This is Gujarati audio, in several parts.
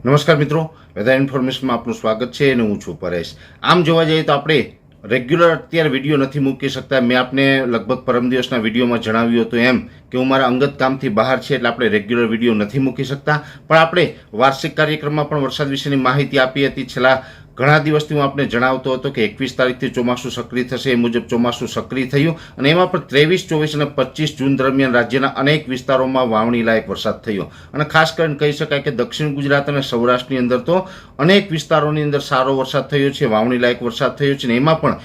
નમસ્કાર મિત્રો, વેધર ઇન્ફોર્મેશનમાં આપનું સ્વાગત છે અને હું છું પરેશ. આમ જોવા જઈએ તો આપણે રેગ્યુલર અત્યારે વીડિયો નથી મૂકી શકતા. મેં આપને લગભગ પરમ દિવસના વિડીયોમાં જણાવ્યું હતું એમ કે હું મારા અંગત કામથી બહાર છે એટલે આપણે રેગ્યુલર વીડિયો નથી મૂકી શકતા. પણ આપણે વાર્ષિક કાર્યક્રમમાં પણ વરસાદ વિશેની માહિતી આપી હતી. છેલ્લા ઘણા દિવસથી હું આપને જણાવતો હતો કે એકવીસ તારીખથી ચોમાસું સક્રિય થશે, એ મુજબ ચોમાસું સક્રિય થયું અને એમાં પણ ત્રેવીસ, ચોવીસ અને પચીસ જૂન દરમિયાન રાજ્યના અનેક વિસ્તારોમાં વાવણી લાયક વરસાદ થયો. અને ખાસ કરીને કહી શકાય કે દક્ષિણ ગુજરાત અને સૌરાષ્ટ્રની અંદર તો અનેક વિસ્તારોની અંદર સારો વરસાદ થયો છે વાવણી લાયક વરસાદ થયો છે અને એમાં પણ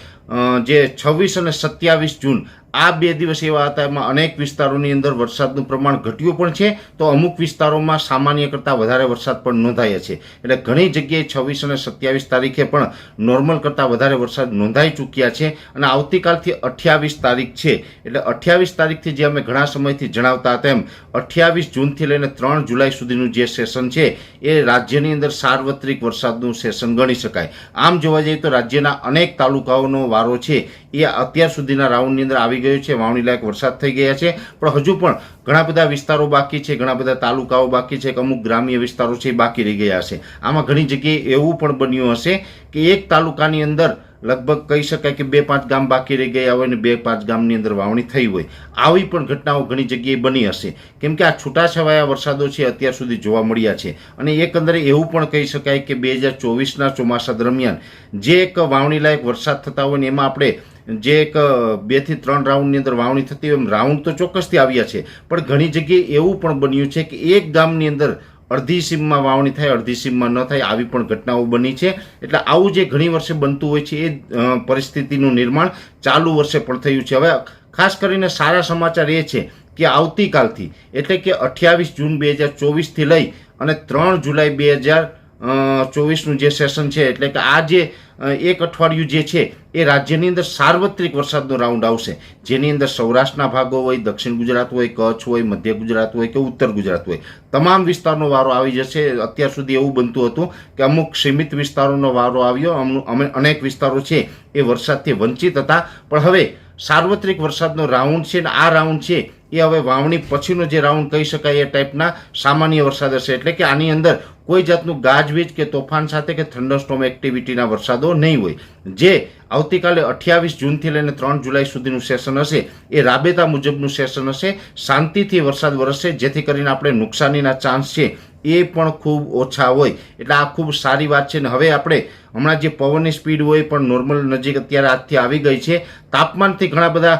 જે છવ્વીસ અને સત્યાવીસ જૂન આ બે દિવસ એવા હતા એમાં અનેક વિસ્તારોની અંદર વરસાદનું પ્રમાણ ઘટ્યું પણ છે, તો અમુક વિસ્તારોમાં સામાન્ય કરતાં વધારે વરસાદ પણ નોંધાયા છે. એટલે ઘણી જગ્યાએ છવ્વીસ અને સત્યાવીસ તારીખે પણ નોર્મલ કરતાં વધારે વરસાદ નોંધાઈ ચૂક્યા છે અને આવતીકાલથી અઠ્યાવીસ તારીખ છે. એટલે અઠ્યાવીસ તારીખથી જે અમે ઘણા સમયથી જણાવતા હતા એમ, અઠ્યાવીસ જૂનથી લઈને ત્રણ જુલાઈ સુધીનું જે સેશન છે, એ રાજ્યની અંદર સાર્વત્રિક વરસાદનું સેશન ગણી શકાય. આમ જોવા જઈએ તો રાજ્યના અનેક તાલુકાઓનો વારો છે. એ અત્યાર સુધીના રાઉન્ડની અંદર આવી ગયો છે, વાવણી લાયક વરસાદ થઈ ગયા છે. પણ હજુ પણ ઘણા બધા વિસ્તારો બાકી છે, ઘણા બધા તાલુકાઓ બાકી છે કે અમુક ગ્રામ્ય વિસ્તારો છે બાકી રહી ગયા હશે આમાં ઘણી જગ્યાએ એવું પણ બન્યું હશે કે એક તાલુકાની અંદર લગભગ કહી શકાય કે બે પાંચ ગામ બાકી રહી ગયા હોય અને બે પાંચ ગામની અંદર વાવણી થઈ હોય. આવી પણ ઘટનાઓ ઘણી જગ્યાએ બની હશે. કેમ કે આ છૂટાછવાયા વરસાદો છે અત્યાર સુધી જોવા મળ્યા છે. અને એકંદરે એવું પણ કહી શકાય કે બે હજાર ચોવીસના ચોમાસા દરમિયાન જે એક વાવણી લાયક વરસાદ થતા હોય ને એમાં આપણે જે એક બેથી ત્રણ રાઉન્ડની અંદર વાવણી થતી હોય એમ રાઉન્ડ તો ચોક્કસથી આવ્યા છે. પણ ઘણી જગ્યાએ એવું પણ બન્યું છે કે એક ગામની અંદર અડધી સીમમાં વાવણી થાય, અડધી સીમમાં ન થાય આવી પણ ઘટનાઓ બની છે. એટલે આવું જે ઘણી વર્ષે બનતું હોય છે એ પરિસ્થિતિનું નિર્માણ ચાલુ વર્ષે પણ થયું છે. હવે ખાસ કરીને સારા સમાચાર એ છે કે આવતીકાલથી, એટલે કે અઠ્યાવીસ જૂન બે હજાર ચોવીસથી લઈ અને ત્રણ જુલાઈ બે હજાર ચોવીસનું જે સેશન છે, એટલે કે આ જે એક અઠવાડિયું જે છે, એ રાજ્યની અંદર સાર્વત્રિક વરસાદનો રાઉન્ડ આવશે. જેની અંદર સૌરાષ્ટ્રના ભાગો હોય, દક્ષિણ ગુજરાત હોય, કચ્છ હોય, મધ્ય ગુજરાત હોય કે ઉત્તર ગુજરાત હોય. તમામ વિસ્તારનો વારો આવી જશે. અત્યાર સુધી એવું બનતું હતું કે અમુક સીમિત વિસ્તારોનો વારો આવ્યો. અનેક વિસ્તારો છે, એ વરસાદથી વંચિત હતા. પણ હવે સાર્વત્રિક વરસાદનો રાઉન્ડ છે ને આ રાઉન્ડ છે એ હવે વાવણી પછીનો જે રાઉન્ડ કહી શકાય એ ટાઈપના સામાન્ય વરસાદ હશે. એટલે કે આની અંદર કોઈ જાતનું ગાજવીજ કે તોફાન સાથે કે થંડરસ્ટોમ એક્ટિવિટીના વરસાદો નહીં હોય. જે આવતીકાલે અઠ્યાવીસ જૂનથી લઈને ત્રણ જુલાઈ સુધીનું સેશન હશે. એ રાબેતા મુજબનું સેશન હશે. શાંતિથી વરસાદ વરસશે, જેથી કરીને આપણે નુકસાનીના ચાન્સ છે એ પણ ખૂબ ઓછા હોય. એટલે આ ખૂબ સારી વાત છે ને હવે આપણે હમણાં જે પવનની સ્પીડ હોય પણ નોર્મલ નજીક અત્યારે આજથી આવી ગઈ છે. તાપમાનથી ઘણા બધા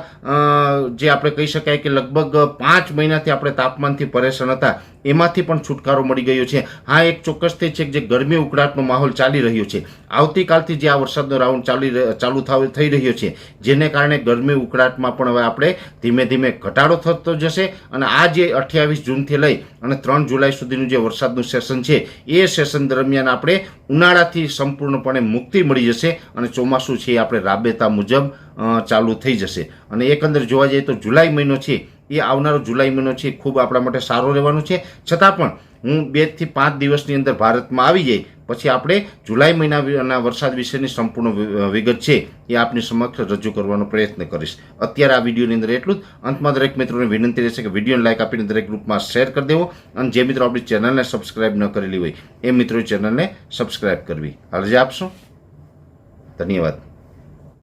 જે આપણે કહી શકાય કે લગભગ પાંચ મહિનાથી આપણે તાપમાનથી પરેશાન હતા. એમાંથી પણ છુટકારો મળી ગયો છે. હા એક ચોક્કસ તે છે કે જે ગરમી ઉકળાટનો માહોલ ચાલી રહ્યો છે. આવતીકાલથી જે આ વરસાદનો રાઉન્ડ ચાલી ચાલુ થઈ રહ્યો છે, જેને કારણે ગરમી ઉકળાટમાં પણ હવે આપણે ધીમે ધીમે ઘટાડો થતો જશે અને આ જે અઠ્યાવીસ જૂનથી લઈ અને ત્રણ જુલાઈ સુધીનું જે વરસાદનું સેશન છે, એ સેશન દરમિયાન આપણે ઉનાળાથી સંપૂર્ણપણે મુક્તિ મળી જશે અને ચોમાસું છે એ આપણે રાબેતા મુજબ ચાલુ થઈ જશે. અને એકંદર જોવા જઈએ તો જુલાઈ મહિનો છે એ આવનારો જુલાઈ મહિનો છે ખૂબ આપણા માટે સારો રહેવાનો છે. છતાં પણ હું બેથી પાંચ દિવસની અંદર ભારતમાં આવી જઈ, પછી આપણે જુલાઈ મહિનાના વરસાદ વિશેની સંપૂર્ણ વિગત છે એ આપની સમક્ષ રજૂ કરવાનો પ્રયત્ન કરીશ. અત્યારે આ વિડીયોની અંદર એટલું જ. અંતમાં દરેક મિત્રોને વિનંતી રહેશે કે વિડીયોને લાઈક આપીને દરેક ગ્રુપમાં શેર કરી દેવો. અને જે મિત્રો આપણી ચેનલને સબસ્ક્રાઇબ ન કરેલી હોય, એ મિત્રો ચેનલને સબસ્ક્રાઇબ કરવી. અરજી આપશો. ધન્યવાદ.